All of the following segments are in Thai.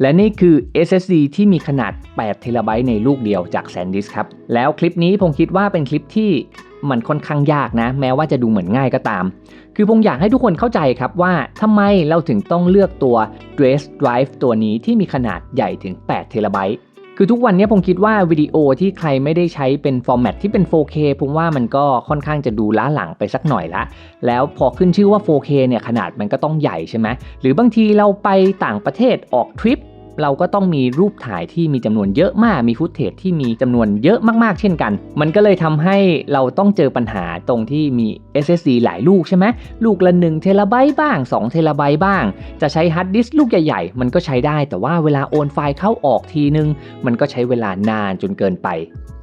และนี่คือ SSD ที่มีขนาด8 t b ในลูกเดียวจาก SanDisk ครับ แล้วคลิปนี้ผมคิดว่าเป็นคลิปที่มันค่อนข้างยากนะ แม้ว่าจะดูเหมือนง่ายก็ตาม คือผมอยากให้ทุกคนเข้าใจครับว่าทำไมเราถึงต้องเลือกตัว Dress Drive ตัวนี้ที่มีขนาดใหญ่ถึง8 t b คือทุกวันนี้ผมคิดว่าวิดีโอที่ใครไม่ได้ใช้เป็นฟอร์แมตที่เป็น 4K ผมว่ามันก็ค่อนข้างจะดูล้าหลังไปสักหน่อยละ แล้วพอขึ้นชื่อว่า 4K เนี่ยขนาดมันก็ต้องใหญ่ใช่ไหมหรือบางทีเราไปต่างประเทศออกทริป เราก็ต้องมีรูปถ่ายที่มีจำนวนเยอะมาก มีฟุตเทจที่มีจำนวนเยอะมากๆ เช่นกัน มันก็เลยทำให้เราต้องเจอปัญหาตรงที่มี SSD หลายลูกใช่ไหมลูกละ1เทราไบต์บ้าง 2 เทราไบต์บ้าง จะใช้ฮาร์ดดิสก์ลูกใหญ่ๆ มันก็ใช้ได้ แต่ว่าเวลาโอนไฟล์เข้าออกทีนึง มันก็ใช้เวลานานจนเกินไป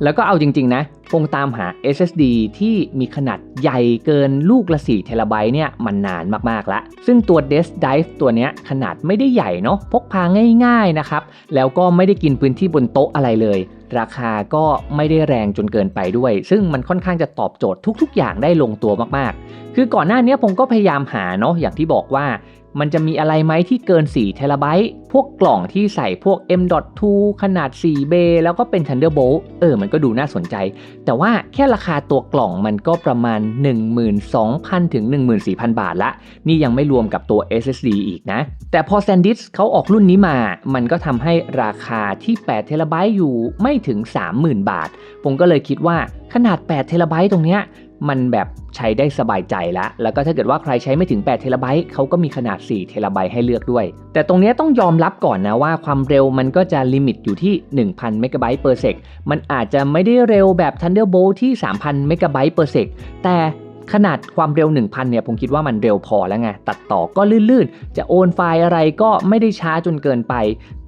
แล้วก็เอาจริงๆนะ คงตามหา SSD ที่มีขนาดใหญ่เกินลูกละ4เทราไบต์เนี่ยมันนานมากๆแล้ว ซึ่งตัว Desk Drive ตัวเนี้ยขนาดไม่ได้ใหญ่เนาะพกพาง่ายๆนะครับ แล้วก็ไม่ได้กินพื้นที่บนโต๊ะอะไรเลย ราคาก็ไม่ได้แรงจนเกินไปด้วย ซึ่งมันค่อนข้างจะตอบโจทย์ทุกๆ อย่างได้ลงตัวมากๆ คือก่อนหน้านี้ผมก็พยายามหาเนาะอย่างที่บอกว่า มันจะมีอะไรไหมที่เกิน4เทราไบต์พวกกล่องที่ใส่พวก M.2 ขนาด4เบแล้วก็เป็น Thunderbolt เออ มันก็ดูน่าสนใจ แต่ว่าแค่ราคาตัวกล่องมันก็ประมาณ 12,000 ถึง 14,000 บาทละ นี่ยังไม่รวมกับตัว SSD อีกนะ แต่พอ SanDisk เขาออกรุ่นนี้มา มันก็ทำให้ราคาที่8เทราไบต์อยู่ไม่ถึง 30,000 บาท ผมก็เลยคิดว่าขนาด8เทราไบต์ตรงเนี้ย มันแบบใช้ได้สบายใจแล้วแล้วก็ถ้าเกิดว่าใครใช้ไม่ถึง8เทราไบต์เขาก็มีขนาด4เทราไบต์ให้เลือกด้วย แต่ตรงนี้ต้องยอมรับก่อนนะว่าความเร็วมันก็จะลิมิตอยู่ที่ 1,000เมกะไบต์ per sec มันอาจจะไม่ได้เร็วแบบ Thunderbolt ที่ 3,000เมกะไบต์ per sec แต่ขนาดความเร็ว 1,000 เนี่ยผมคิดว่ามันเร็วพอแล้วไง ตัดต่อก็ลื่นๆ จะโอนไฟล์อะไรก็ไม่ได้ช้าจนเกินไป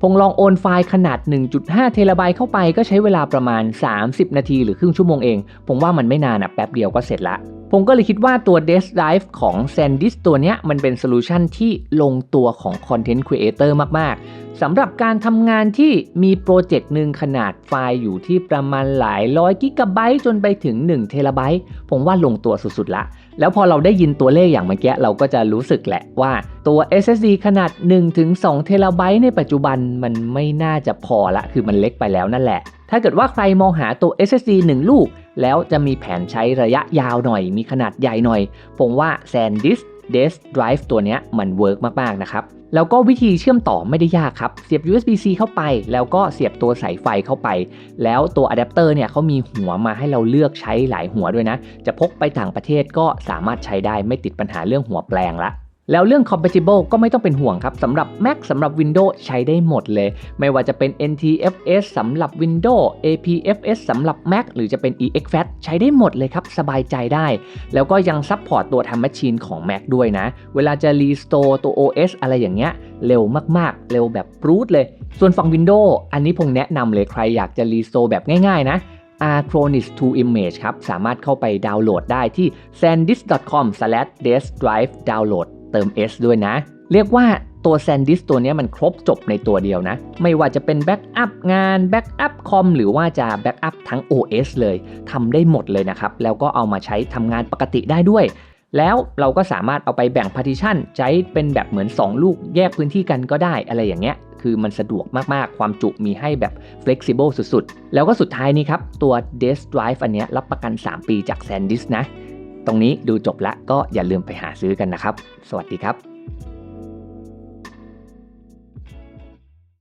ผมลองโอนไฟล์ขนาด 1.5 เทราไบต์เข้าไปก็ใช้เวลาประมาณ 30 นาทีหรือครึ่งชั่วโมงเอง ผมว่ามันไม่นานอะแป๊บเดียวก็เสร็จละผมก็เลยคิดว่าตัว Desk Drive ของ SanDisk ตัวเนี้ยมันเป็นโซลูชันที่ลงตัวของ Content Creator มาก ๆ สำหรับการทำงานที่มีโปรเจกต์หนึ่งขนาดไฟล์อยู่ที่ประมาณหลายร้อยกิกะไบต์จนไปถึง1เทราไบต์ผมว่าลงตัวสุด ๆ ละ แล้วพอเราได้ยินตัวเลขอย่างเมื่อกี้เราก็จะรู้สึกแหละว่าตัว SSD ขนาด 1-2เทราไบต์ในปัจจุบันมันไม่น่าจะพอละ คือมันเล็กไปแล้วนั่นแหละ ถ้าเกิดว่าใครมองหาตัว SSD 1 ลูก แล้วจะมีแผนใช้ระยะยาวหน่อย มีขนาดใหญ่หน่อย ผมว่า SanDisk Desk Drive ตัวเนี้ยมันเวิร์กมาก ๆ นะครับ แล้วก็วิธีเชื่อมต่อไม่ได้ยากครับ เสียบ USB-C เข้าไป แล้วก็เสียบตัวสายไฟเข้าไป แล้วตัวอะแดปเตอร์เนี่ยเขามีหัวมาให้เราเลือกใช้หลายหัวด้วยนะ จะพกไปต่างประเทศก็สามารถใช้ได้ไม่ติดปัญหาเรื่องหัวแปลงละ แล้วเรื่อง compatible ก็ไม่ต้องเป็นห่วงครับสำหรับ Mac สำหรับ Windows ใช้ได้หมดเลย ไม่ว่าจะเป็น NTFS สำหรับ Windows APFS สำหรับ Mac หรือจะเป็น EXFAT ใช้ได้หมดเลยครับ สบายใจได้ แล้วก็ยังซัพพอร์ตตัวทำแมชชีนของ Mac ด้วยนะ เวลาจะ restore ตัว OS อะไรอย่างเงี้ยเร็วมากๆ เร็วแบบปรูดเลย ส่วนฝั่ง Windows อันนี้ผมแนะนำเลยใครอยากจะ restore แบบง่ายๆนะ Acronis to Image ครับ สามารถเข้าไปดาวน์โหลดได้ที่ sandisk.com/deskdrive download เติม S ด้วยนะ เรียกว่าตัว SanDisk ตัวนี้มันครบจบในตัวเดียวนะ ไม่ว่าจะเป็นแบ็กอัพงานแบ็กอัพคอมหรือว่าจะแบ็กอัพทั้ง OS เลยทำได้หมดเลยนะครับ แล้วก็เอามาใช้ทำงานปกติได้ด้วย แล้วเราก็สามารถเอาไปแบ่ง partition ใช้เป็นแบบเหมือน 2 ลูกแยกพื้นที่กันก็ได้อะไรอย่างเงี้ยคือมันสะดวกมาก ๆ ความจุมีให้แบบ flexible สุด ๆ แล้วก็สุดท้ายนี้ครับ ตัว Desk Drive อันเนี้ยรับประกัน 3 ปีจาก SanDisk นะ ตรงนี้ดูจบแล้วก็อย่าลืมไปหาซื้อกันนะครับ สวัสดีครับ